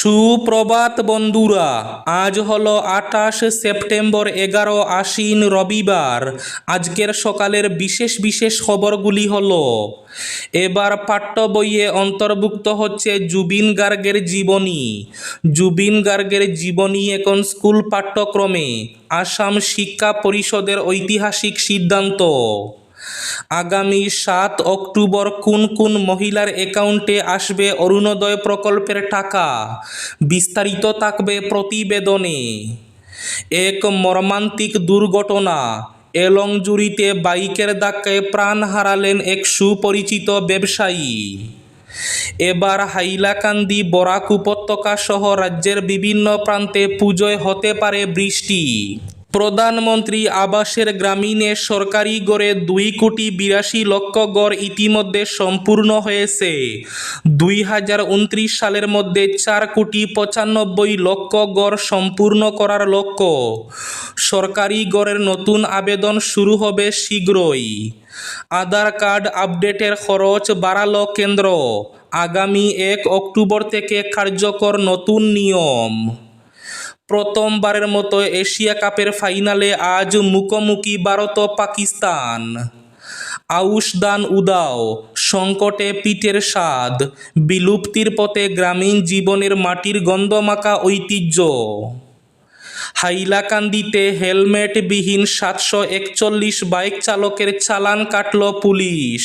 সুপ্রভাত বন্ধুরা, আজ হলো আঠাশ সেপ্টেম্বর এগারো আশ্বিন রবিবার। আজকের সকালের বিশেষ বিশেষ খবরগুলি হলো, এবার পাঠ্য বইয়ে অন্তর্ভুক্ত হচ্ছে জুবিন গার্গের জীবনী। জুবিন গার্গের জীবনী এখন স্কুল পাঠ্যক্রমে, আসাম শিক্ষা পরিষদের ঐতিহাসিক সিদ্ধান্ত। আগামী সাত অক্টোবর কোন কোন মহিলার অ্যাকাউন্টে আসবে অরুণোদয় প্রকল্পের টাকা? বিস্তারিত থাকবে প্রতিবেদনে। এক, মর্মান্তিক দুর্ঘটনা। এলংজুরিতে বাইকের ধাক্কায় প্রাণ হারালেন এক সুপরিচিত ব্যবসায়ী। এবার হাইলাকান্দি, বরাক উপত্যকা সহ রাজ্যের বিভিন্ন প্রান্তে পুজোয় হতে পারে বৃষ্টি। প্রধানমন্ত্রী আবাসের গ্রামীণে সরকারি গড়ে দুই কোটি বিরাশি লক্ষ গড় ইতিমধ্যে সম্পূর্ণ হয়েছে। দুই হাজার উনত্রিশ সালের মধ্যে চার কোটি পঁচানব্বই লক্ষ গড় সম্পূর্ণ করার লক্ষ্য। সরকারি গড়ের নতুন আবেদন শুরু হবে শীঘ্রই। আধার কার্ড আপডেটের খরচ বাড়াল কেন্দ্র। আগামী এক অক্টোবর থেকে কার্যকর নতুন নিয়ম। প্রথমবারের মতো এশিয়া কাপের ফাইনালে আজ মুখোমুখি ভারত পাকিস্তান। আউশদান উদাও, সংকটে পিঠের স্বাদ, বিলুপ্তির পথে গ্রামীণ জীবনের মাটির গন্ধমাখা ঐতিহ্য। হাইলাকান্দিতে হেলমেটবিহীন সাতশো একচল্লিশ বাইক চালকের চালান কাটল পুলিশ।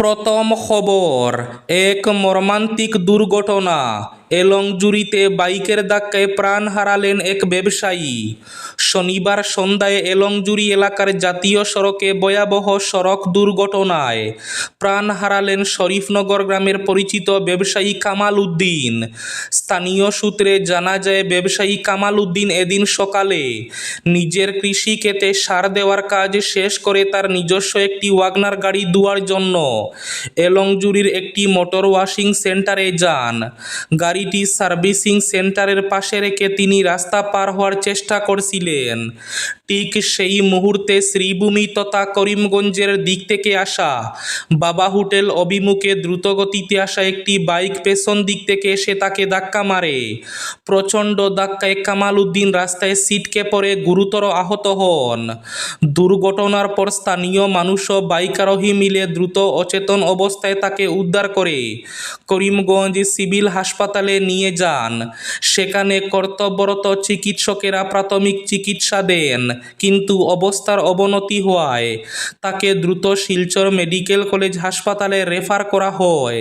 প্রথম খবর এক মর্মান্তিক দুর্ঘটনা। এলংজুরিতে বাইকের ধাক্কায় প্রাণ হারালেন এক ব্যবসায়ী। শনিবার সন্ধ্যায় এলংজুরি এলাকার জাতীয় সড়কে ভয়াবহ সড়ক দুর্ঘটনায় প্রাণ হারালেন শরীফনগর গ্রামের পরিচিত ব্যবসায়ী কামাল উদ্দিন। স্থানীয় সূত্রে জানা যায়, ব্যবসায়ী কামাল উদ্দিন এদিন সকালে নিজের কৃষি সার দেওয়ার কাজ শেষ করে তার নিজস্ব একটি ওয়াগনার গাড়ি ধোয়ার জন্য এলংজুরির একটি মোটর ওয়াশিং সেন্টারে যান। গাড়িটি সার্ভিসিং সেন্টারের পাশে রেখে তিনি রাস্তা পার হওয়ার চেষ্টা করছিলেন। ঠিক সেই মুহূর্তে শ্রীভূমি তথা করিমগঞ্জের দিক থেকে আসা বাবা হোটেল অভিমুখে দ্রুতগতিতে আসা একটি বাইক পেছন দিক থেকে এসে তাকে ধাক্কা মারে। প্রচণ্ড ধাক্কায় কামাল উদ্দিন রাস্তায় সিটকে পড়ে গুরুতর আহত হন। দুর্ঘটনার পর স্থানীয় মানুষ ও বাইক আরোহী মিলে দ্রুত অচেতন অবস্থায় তাকে উদ্ধার করে। করিমগঞ্জ সিভিল হাসপাতালে নিয়ে যান। সেখানে কর্তব্যরত চিকিৎসকেরা প্রাথমিক চিকিৎসা দেন, কিন্তু অবস্থার অবনতি হওয়ায় তাকে দ্রুত শিলচর মেডিকেল কলেজ হাসপাতালে রেফার করা হয়।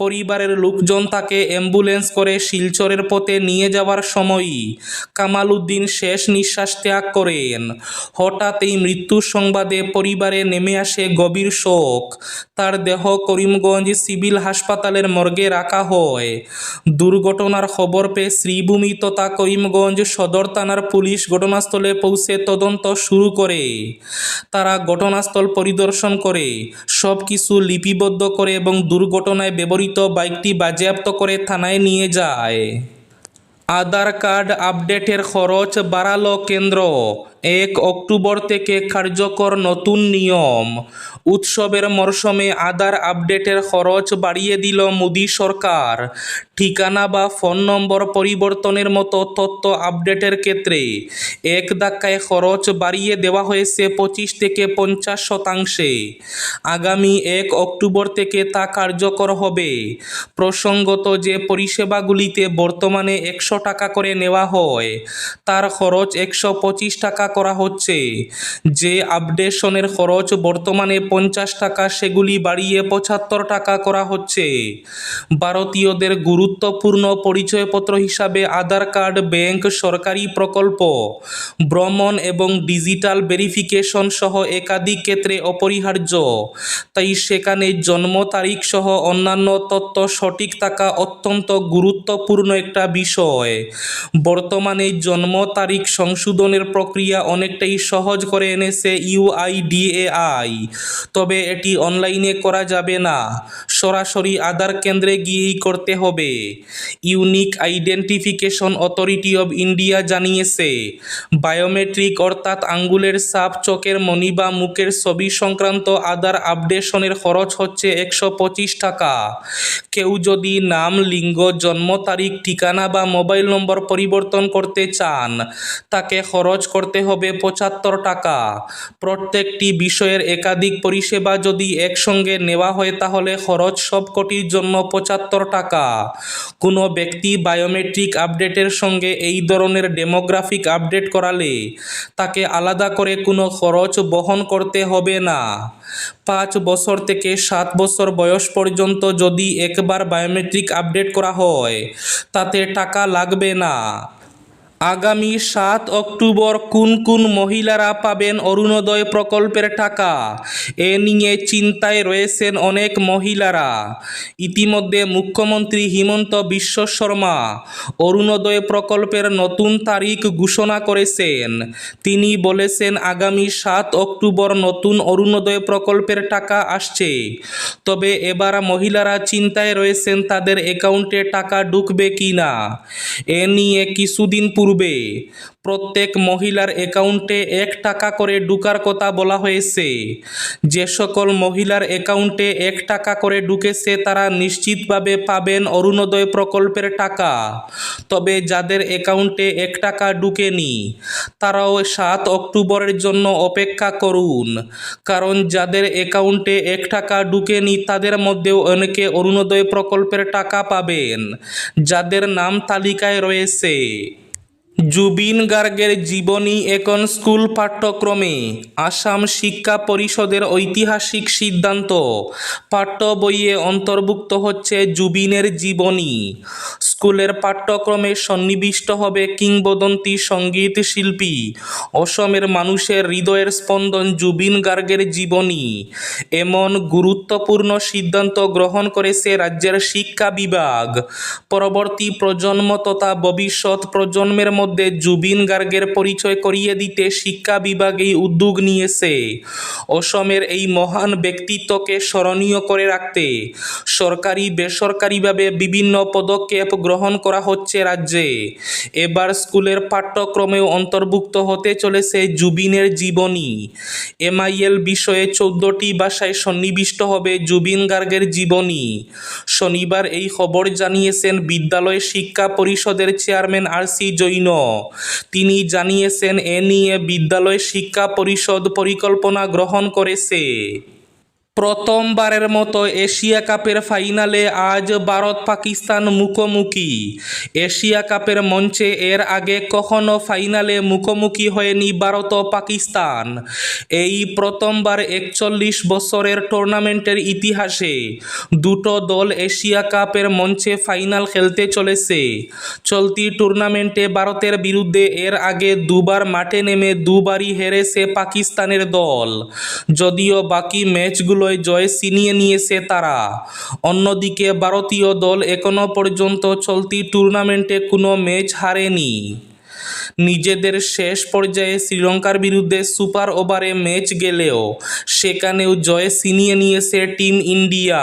পরিবারের লোকজন তাকে অ্যাম্বুলেন্স করে শিলচরের পথে নিয়ে যাওয়ার সময়ই কামাল উদ্দিন শেষ নিঃশ্বাস ত্যাগ করেন। হঠাৎ এই মৃত্যুর সংবাদে পরিবারে নেমে আসে গভীর শোক। তার দেহ করিমগঞ্জ সিভিল হাসপাতালের মর্গে রাখা হয়। দুর্ঘটনার খবর পেয়ে শ্রীভূমি তথা করিমগঞ্জ সদর থানার পুলিশ ঘটনাস্থলে পৌঁছে তদন্ত শুরু করে। তারা ঘটনাস্থল পরিদর্শন করে সব কিছু লিপিবদ্ধ করে এবং দুর্ঘটনায় ব্যবহৃত বাইকটি বাজেয়াপ্ত করে থানায় নিয়ে যায়। আধার কার্ড আপডেটের খরচ বাড়ালো কেন্দ্র। এক অক্টোবর থেকে কার্যকর নতুন নিয়ম। উৎসবের মরশুমে আধার আপডেটের খরচ বাড়িয়ে দিল মোদী সরকার। ঠিকানা বা ফোন নম্বর পরিবর্তনের মতো তথ্য আপডেটের ক্ষেত্রে এক ধাক্কায় খরচ বাড়িয়ে দেওয়া হয়েছে পঁচিশ থেকে পঞ্চাশ শতাংশে। আগামী এক অক্টোবর থেকে তা কার্যকর হবে। প্রসঙ্গত যে পরিষেবাগুলিতে বর্তমানে একশো টাকা করে নেওয়া হয়, তার খরচ একশো পঁচিশ টাকা করা হচ্ছে। যে আপডেশনের খরচ বর্তমানে পঞ্চাশ টাকা, সেগুলি বাড়িয়ে পঁচাত্তর টাকা করা হচ্ছে। ভারতীয়দের গুরুত্বপূর্ণ পরিচয়পত্র হিসাবে আধার কার্ড, ব্যাংক, সরকারি প্রকল্প, ভ্রমণ এবং ডিজিটাল ভেরিফিকেশন সহ একাধিক ক্ষেত্রে অপরিহার্য। তাই সেখানে জন্ম তারিখ সহ অন্যান্য তথ্য সঠিক থাকা অত্যন্ত গুরুত্বপূর্ণ একটা বিষয়। বর্তমানে জন্ম তারিখ সংশোধনের প্রক্রিয়া অনেকটাই সহজ করে এনেছে ইউআইডিএআই তবে এটি অনলাইনে করা যাবে না। সরাসরি আধার কেন্দ্রে গিয়েই করতে হবে। Unique identification authority of India জানিয়েছে, বায়োমেট্রিক অর্থাৎ আঙ্গুলের সাপ চোখের মনি বা মুখের ছবি সংক্রান্ত আধার আপডেশনের খরচ হচ্ছে একশো পঁচিশ টাকা। কেউ যদি নাম, লিঙ্গ, জন্ম তারিখ, ঠিকানা বা মোবাইল নম্বর পরিবর্তন করতে চান, তাকে খরচ করতে হবে পঁচাত্তর টাকা। প্রত্যেকটি বিষয়ের একাধিক পরিষেবা যদি একসঙ্গে নেওয়া হয়, তাহলে খরচ সবকটির জন্য পঁচাত্তর টাকা। কোনো ব্যক্তি বায়োমেট্রিক আপডেটের সঙ্গে এই ধরনের ডেমোগ্রাফিক আপডেট করালে তাকে আলাদা করে কোনো খরচ বহন করতে হবে না। পাঁচ বছর থেকে সাত বছর বয়স পর্যন্ত যদি একবার বায়োমেট্রিক আপডেট করা হয়, তাতে টাকা লাগবে না। আগামী সাত অক্টোবর কোন কোন মহিলারা পাবেন অরুণোদয় প্রকল্পের টাকা? এ নিয়ে চিন্তায় রয়েছেন অনেক মহিলারা। ইতিমধ্যে মুখ্যমন্ত্রী হিমন্ত বিশ্ব শর্মা অরুণোদয় প্রকল্পের নতুন তারিখ ঘোষণা করেছেন। তিনি বলেছেন, আগামী সাত অক্টোবর নতুন অরুণোদয় প্রকল্পের টাকা আসছে। তবে এবার মহিলারা চিন্তায় রয়েছেন, তাদের অ্যাকাউন্টে টাকা ঢুকবে কি না এ নিয়ে কিছুদিন পূর্বে প্রত্যেক মহিলার অ্যাকাউন্টে এক টাকা করে ঢুকার কথা বলা হয়েছে। যে সকল মহিলার অ্যাকাউন্টে এক টাকা করে ঢুকেছে, তারা নিশ্চিতভাবে পাবেন অরুণোদয় প্রকল্পের টাকা। তবে যাদের অ্যাকাউন্টে এক টাকা ঢুকেনি, তারাও সাত অক্টোবরের জন্য অপেক্ষা করুন। কারণ যাদের অ্যাকাউন্টে এক টাকা ঢুকেনি, তাদের মধ্যেও অনেকে অরুণোদয় প্রকল্পের টাকা পাবেন। যাদের নাম তালিকায় রয়েছে জুবিন গার্গের জীবনী এখন স্কুল পাঠ্যক্রমে। আসাম শিক্ষা পরিষদের ঐতিহাসিক সিদ্ধান্ত। পাঠ্য বইয়ে অন্তর্ভুক্ত হচ্ছে জুবিনের জীবনী। স্কুলের পাঠ্যক্রমে সন্নিবিষ্ট হবে কিংবদন্তি সংগীত শিল্পী। অসমের মানুষের হৃদয়ের স্পন্দন জুবিন গার্গের জীবনী। এমন গুরুত্বপূর্ণ সিদ্ধান্ত গ্রহণ করেছে রাজ্যের শিক্ষা বিভাগ। পরবর্তী প্রজন্ম তথা ভবিষ্যৎ প্রজন্মের মধ্যে জুবিন গার্গের পরিচয় করিয়ে দিতে শিক্ষা বিভাগ এই উদ্যোগ নিয়েছে। অসমের এই মহান ব্যক্তিত্বকে স্মরণীয় করে রাখতে সরকারি, বেসরকারিভাবে বিভিন্ন পদক্ষেপ গ্রহণ করা হচ্ছে রাজ্যে। এবার স্কুলের পাঠ্যক্রমেও অন্তর্ভুক্ত হতে চলেছে জুবিনের জীবনী। এমআইএল বিষয়ে চৌদ্দটি ভাষায় সন্নিবিষ্ট হবে জুবিন গার্গের জীবনী। শনিবার এই খবর জানিয়েছেন বিদ্যালয় শিক্ষা পরিষদের চেয়ারম্যান আর সি জৈন। তিনি জানিয়েছেন এ নিয়ে বিদ্যালয় শিক্ষা পরিষদ পরিকল্পনা গ্রহণ করেছে। প্রথমবারের মতো এশিয়া কাপের ফাইনালে আজ ভারত পাকিস্তান মুখোমুখি। এশিয়া কাপের মঞ্চে এর আগে কখনো ফাইনালে মুখোমুখি হয়নি ভারত ও পাকিস্তান। এই প্রথমবার একচল্লিশ বছরের টুর্নামেন্টের ইতিহাসে দুটো দল এশিয়া কাপের মঞ্চে ফাইনাল খেলতে চলেছে। চলতি টুর্নামেন্টে ভারতের বিরুদ্ধে এর আগে দুবার মাঠে নেমে দুবারই হেরেছে পাকিস্তানের দল। যদিও বাকি ম্যাচগুলোয় জয় ছিনিয়ে নিয়েছে তারা। অন্যদিকে ভারতীয় দল এখনও পর্যন্ত চলতি টুর্নামেন্টে কোনো ম্যাচ হারেনি। নিজেদের শেষ পর্যায়ে শ্রীলঙ্কার বিরুদ্ধে সুপার ওভারে ম্যাচ গেলেও সেখানেও জয় ছিনিয়ে নিয়েছে টিম ইন্ডিয়া।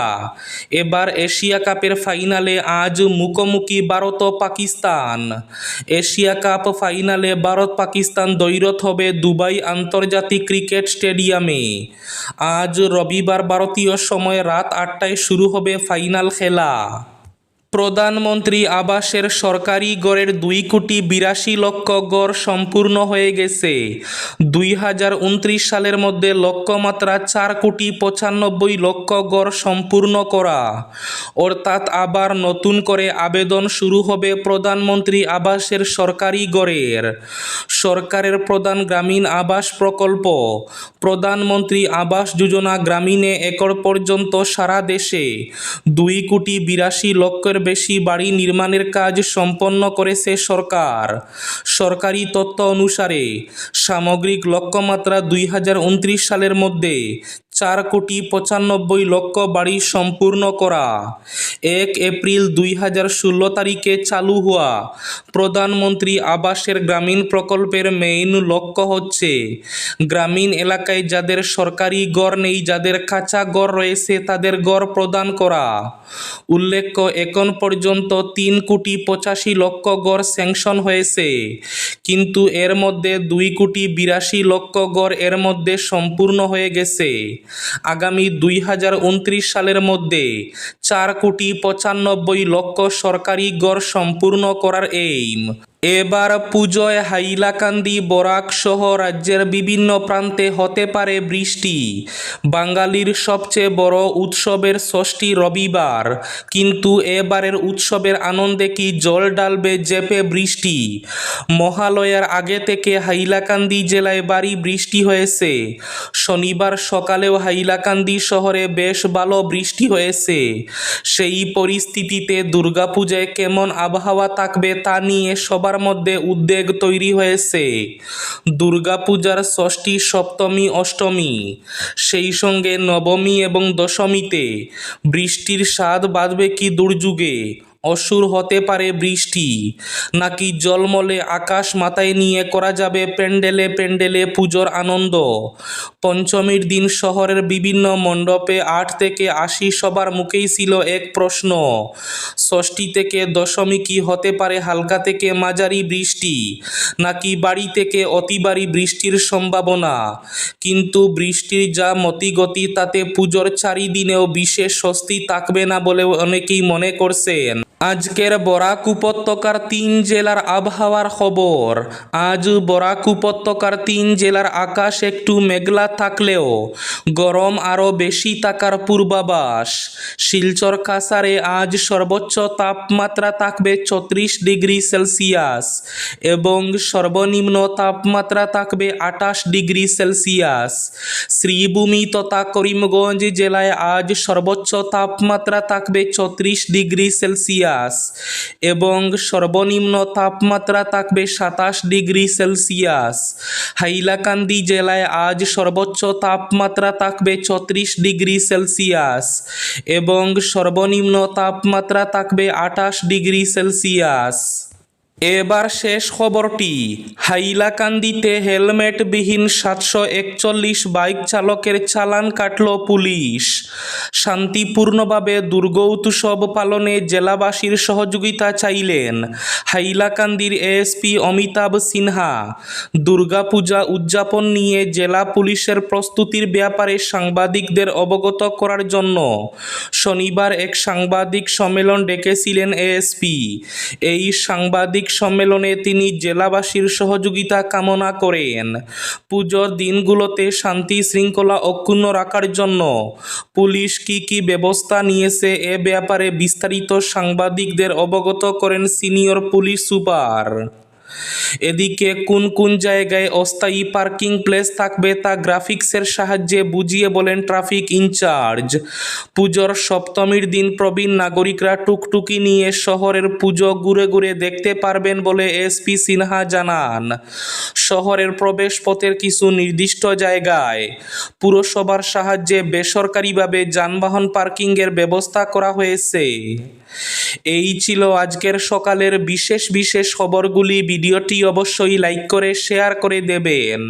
এবার এশিয়া কাপের ফাইনালে আজ মুখোমুখি ভারত ও পাকিস্তান। এশিয়া কাপ ফাইনালে ভারত পাকিস্তান দ্বৈরথ হবে দুবাই আন্তর্জাতিক ক্রিকেট স্টেডিয়ামে। আজ রবিবার ভারতীয় সময় রাত আটটায় শুরু হবে ফাইনাল খেলা। প্রধানমন্ত্রী আবাসের সরকারি গড়ের দুই কোটি বিরাশি লক্ষ গড় সম্পূর্ণ হয়ে গেছে। দুই হাজার উনত্রিশ সালের মধ্যে লক্ষ্যমাত্রা চার কোটি পঁচানব্বই লক্ষ গড় সম্পূর্ণ করা। অর্থাৎ আবার নতুন করে আবেদন শুরু হবে প্রধানমন্ত্রী আবাসের সরকারি গড়ের। সরকারের প্রধান গ্রামীণ আবাস প্রকল্প। প্রধানমন্ত্রী আবাস যোজনা গ্রামীণে একর পর্যন্ত সারা দেশে দুই কোটি বিরাশি লক্ষের বেশি বাড়ি নির্মাণের কাজ সম্পন্ন করেছে সরকার। সরকারি তথ্য অনুসারে সামগ্রিক লক্ষ্যমাত্রা দুই হাজার উনত্রিশ সালের মধ্যে চার কোটি পঁচানব্বই লক্ষ বাড়ি সম্পূর্ণ করা। এক এপ্রিল দুই হাজার ষোলো তারিখে চালু হওয়া। প্রধানমন্ত্রী আবাসের গ্রামীণ প্রকল্পের মেইন লক্ষ্য হচ্ছে, গ্রামীণ এলাকায় যাদের সরকারি গড় নেই, যাদের কাঁচা গড় রয়েছে, তাদের গড় প্রদান করা। উল্লেখ্য, এখন পর্যন্ত তিন কোটি পঁচাশি লক্ষ গড় স্যাংশন হয়েছে, কিন্তু এর মধ্যে দুই কোটি বিরাশি লক্ষ গড় এর মধ্যে সম্পূর্ণ হয়ে গেছে। আগামী দুই হাজার উনত্রিশ সালের মধ্যে চার কোটি পঁচানব্বই লক্ষ সরকারি গড় সম্পূর্ণ করার এইম এবার পুজোয় হাইলাকান্দি, বরাক সহ রাজ্যের বিভিন্ন প্রান্তে হতে পারে বৃষ্টি। বাঙালির সবচেয়ে বড় উৎসবের ষষ্ঠী রবিবার। কিন্তু এবারের উৎসবের আনন্দে কি জল ডালবে জেপে বৃষ্টি? মহালয়ার আগে থেকে হাইলাকান্দি জেলায় ভারী বৃষ্টি হয়েছে। শনিবার সকালেও হাইলাকান্দি শহরে বেশ ভালো বৃষ্টি হয়েছে। সেই পরিস্থিতিতে দুর্গাপূজায় কেমন আবহাওয়া থাকবে তা নিয়ে সবার মধ্যে উদ্বেগ তৈরি হয়েছে। দুর্গাপূজার ষষ্ঠী, সপ্তমী, অষ্টমী, সেই সঙ্গে নবমী এবং দশমীতে বৃষ্টির স্বাদ বাঁধবে কি দুর্যোগে? অসুর হতে পারে বৃষ্টি। নাকি জলমলে আকাশ মাথায় নিয়ে করা যাবে প্যান্ডেলে প্যান্ডেলে পুজোর আনন্দ? পঞ্চমীর দিন শহরের বিভিন্ন মণ্ডপে আট থেকে আশি সবার মুখেই ছিল এক প্রশ্ন। ষষ্ঠী থেকে দশমী কি হতে পারে হালকা থেকে মাঝারি বৃষ্টি? নাকি বাড়ি থেকে অতি ভারী বৃষ্টির সম্ভাবনা? কিন্তু বৃষ্টির যা মতিগতি, তাতে পুজোর চারিদিনেও বিশেষ স্বস্তি থাকবে না বলে অনেকেই মনে করছেন। আজকের বরাক উপত্যকার তিন জেলার আবহাওয়ার খবর। আজ বরাক উপত্যকার তিন জেলার আকাশ একটু মেঘলা থাকলেও গরম আরও বেশি থাকার পূর্বাভাস। শিলচর কাসারে আজ সর্বোচ্চ তাপমাত্রা থাকবে ছত্রিশ ডিগ্রি সেলসিয়াস এবং সর্বনিম্ন তাপমাত্রা থাকবে আঠাশ ডিগ্রি সেলসিয়াস। শ্রীভূমি তথা করিমগঞ্জ জেলায় আজ সর্বোচ্চ তাপমাত্রা থাকবে ছত্রিশ ডিগ্রি সেলসিয়াস। এবং সর্বনিম্ন তাপমাত্রা থাকবে সাতাশ ডিগ্রি সেলসিয়াস। হাইলাকান্দি জেলায় আজ সর্বোচ্চ তাপমাত্রা থাকবে ছত্রিশ ডিগ্রি সেলসিয়াস এবং সর্বনিম্ন তাপমাত্রা থাকবে আঠাশ ডিগ্রি সেলসিয়াস। এবার শেষ খবরটি। হাইলাকান্দিতে হেলমেটবিহীন সাতশো একচল্লিশ বাইক চালকের চালান কাটল পুলিশ। শান্তিপূর্ণভাবে দুর্গোৎসব পালনে জেলাবাসীর সহযোগিতা চাইলেন হাইলাকান্দির এএসপি অমিতাভ সিনহা। দুর্গাপূজা উদযাপন নিয়ে জেলা পুলিশের প্রস্তুতির ব্যাপারে সাংবাদিকদের অবগত করার জন্য শনিবার এক সাংবাদিক সম্মেলন ডেকেছিলেন এএসপি। এই সাংবাদিক সম্মেলনে তিনি জেলাবাসীর সহযোগিতা কামনা করেন। পুজোর দিনগুলোতে শান্তি শৃঙ্খলা অক্ষুণ্ণ রাখার জন্য পুলিশ কি কি ব্যবস্থা নিয়েছে এ ব্যাপারে বিস্তারিত সাংবাদিকদের অবগত করেন সিনিয়র পুলিশ সুপার। এদিকে কোন কোন জায়গায় অস্থায়ী পার্কিং প্লেস থাকবে তা গ্রাফিক্সের সাহায্যে বুঝিয়ে বলেন ট্রাফিক ইনচার্জ। পুজোর সপ্তমীর দিন প্রবীণ নাগরিকরা টুকটুকি নিয়ে শহরের পুজো ঘুরে ঘুরে দেখতে পারবেন বলে এসপি সিনহা জানান। শহরের প্রবেশ পথের কিছু নির্দিষ্ট জায়গায় পুরসভার সাহায্যে বেসরকারিভাবে যানবাহন পার্কিংয়ের ব্যবস্থা করা হয়েছে। এই ছিল আজকের সকালের বিশেষ বিশেষ খবরগুলি। ভিডিওটি অবশ্যই লাইক করে শেয়ার করে দেবেন।